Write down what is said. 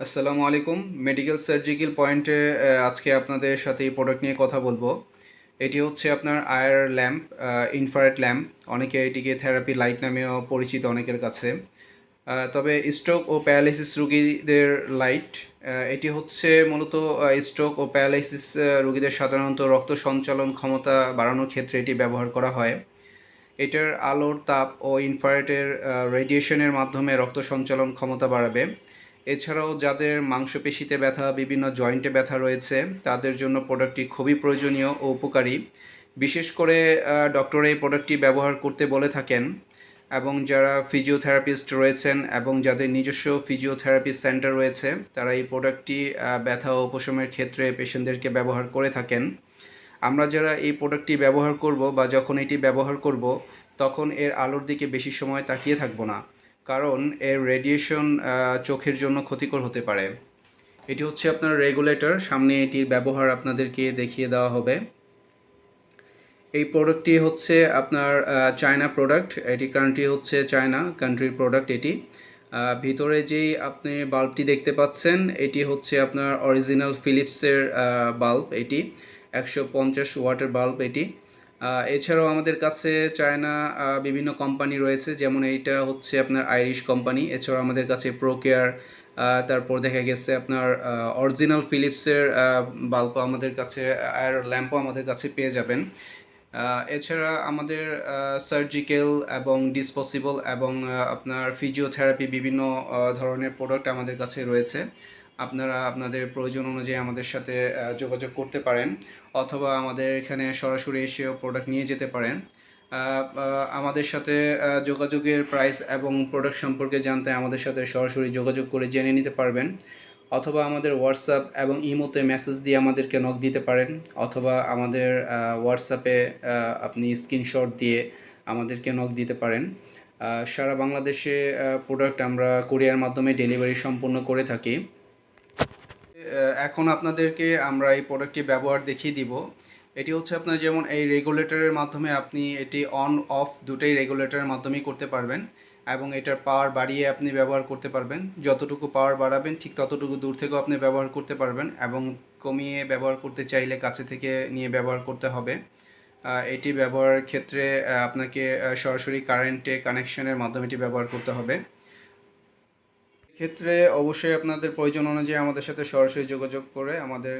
আসসালামু আলাইকুম। Medical surgical পয়েন্টে আজকে আপনাদের সাথে এই প্রোডাক্ট নিয়ে কথা বলব। এটি হচ্ছে আপনার আয়ার ল্যাম্প ইনফ্রারেড ল্যাম্প। অনেকে এটিকে থেরাপি লাইট নামেও পরিচিত অনেকের কাছে। তবে স্ট্রোক ও প্যারালাইসিস রোগীদের লাইট এটি হচ্ছে মূলত স্ট্রোক ও প্যারালাইসিস রোগীদের সাধারণত রক্ত সঞ্চালন ক্ষমতা বাড়ানোর ক্ষেত্রে এটি ব্যবহার করা হয়। এটার আলোর তাপ ও ইনফ্রারেডের রেডিয়েশনের মাধ্যমে রক্ত সঞ্চালন ক্ষমতা বাড়াবে। এছাড়াও যাদের মাংসপেশিতে ব্যথা, বিভিন্ন জয়েন্টে ব্যথা রয়েছে, তাদের জন্য প্রোডাক্টটি খুবই প্রয়োজনীয় ও উপকারী। বিশেষ করে ডক্টর এই প্রোডাক্টটি ব্যবহার করতে বলে থাকেন এবং যারা ফিজিওথেরাপিস্ট রয়েছেন এবং যাদের নিজস্ব ফিজিওথেরাপি সেন্টার রয়েছে, তারা এই প্রোডাক্টটি ব্যথা ও উপশমের ক্ষেত্রে পেশেন্টদেরকে ব্যবহার করে থাকেন। আমরা যারা এই প্রোডাক্টটি ব্যবহার করব বা যখন এটি ব্যবহার করব, তখন এর আলোর দিকে বেশি সময় তাকিয়ে থাকব না। কারণ এর রেডিয়েশন চোখের জন্য ক্ষতিকর হতে পারে। এটি হচ্ছে আপনার রেগুলেটর সামনে এটির ব্যবহার আপনাদেরকে দেখিয়ে দেওয়া হবে। এই প্রোডাক্টটি হচ্ছে আপনার চায়না প্রোডাক্ট এটি কান্ট্রি হচ্ছে চায়না কান্ট্রির প্রোডাক্ট এটি। ভিতরে যেই আপনি বাল্বটি দেখতে পাচ্ছেন, এটি হচ্ছে আপনার অরিজিনাল ফিলিপসের বাল্ব এটি। একশো পঞ্চাশ ওয়াটের বাল্ব এটি। এছাড়াও আমাদের কাছে চায়না বিভিন্ন কোম্পানি রয়েছে, যেমন এইটা হচ্ছে আপনার আইরিশ কোম্পানি এছাড়াও আমাদের কাছে প্রোকেয়ার তারপর দেখা গেছে আপনার অরিজিনাল ফিলিপসের বাল্বও আমাদের কাছে, আর ল্যাম্পও আমাদের কাছে পেয়ে যাবেন। এছাড়া আমাদের সার্জিক্যাল এবং ডিসপসিবল এবং আপনার ফিজিওথেরাপি বিভিন্ন ধরনের প্রোডাক্ট আমাদের কাছে রয়েছে। আপনারা আপনাদের প্রয়োজন অনুযায়ী আমাদের সাথে যোগাযোগ করতে পারেন অথবা আমাদের এখানে সরাসরি এসেও প্রোডাক্ট নিয়ে যেতে পারেন। আমাদের সাথে যোগাযোগের প্রাইস এবং প্রোডাক্ট সম্পর্কে জানতে আমাদের সাথে সরাসরি যোগাযোগ করে জেনে নিতে পারবেন। অথবা আমাদের হোয়াটসঅ্যাপ এবং ইমোতে মেসেজ দিয়ে আমাদেরকে নক দিতে পারেন। অথবা আমাদের হোয়াটসঅ্যাপে আপনি স্ক্রিনশট দিয়ে আমাদেরকে নক দিতে পারেন। সারা বাংলাদেশে প্রোডাক্ট আমরা কোরিয়ার মাধ্যমে ডেলিভারি সম্পূর্ণ করে থাকি। এখন আপনাদেরকে আমরা এই প্রোডাক্টটি ব্যবহার দেখিয়ে দিব। এটি হচ্ছে আপনার যেমন এই রেগুলেটরের মাধ্যমে আপনি এটি অন অফ দুটোই রেগুলেটরের মাধ্যমেই করতে পারবেন এবং এটার পাওয়ার বাড়িয়ে আপনি ব্যবহার করতে পারবেন। যতটুকু পাওয়ার বাড়াবেন, ঠিক ততটুকু দূর থেকেও আপনি ব্যবহার করতে পারবেন এবং কমিয়ে ব্যবহার করতে চাইলে কাছে থেকে নিয়ে ব্যবহার করতে হবে। এটি ব্যবহারের ক্ষেত্রে আপনাকে সরাসরি কারেন্টে কানেকশনের মাধ্যমে এটি ব্যবহার করতে হবে। ক্ষেত্রে অবশ্যই আপনাদের প্রয়োজন অনুযায়ী আমাদের সাথে সরাসরি যোগাযোগ করে আমাদের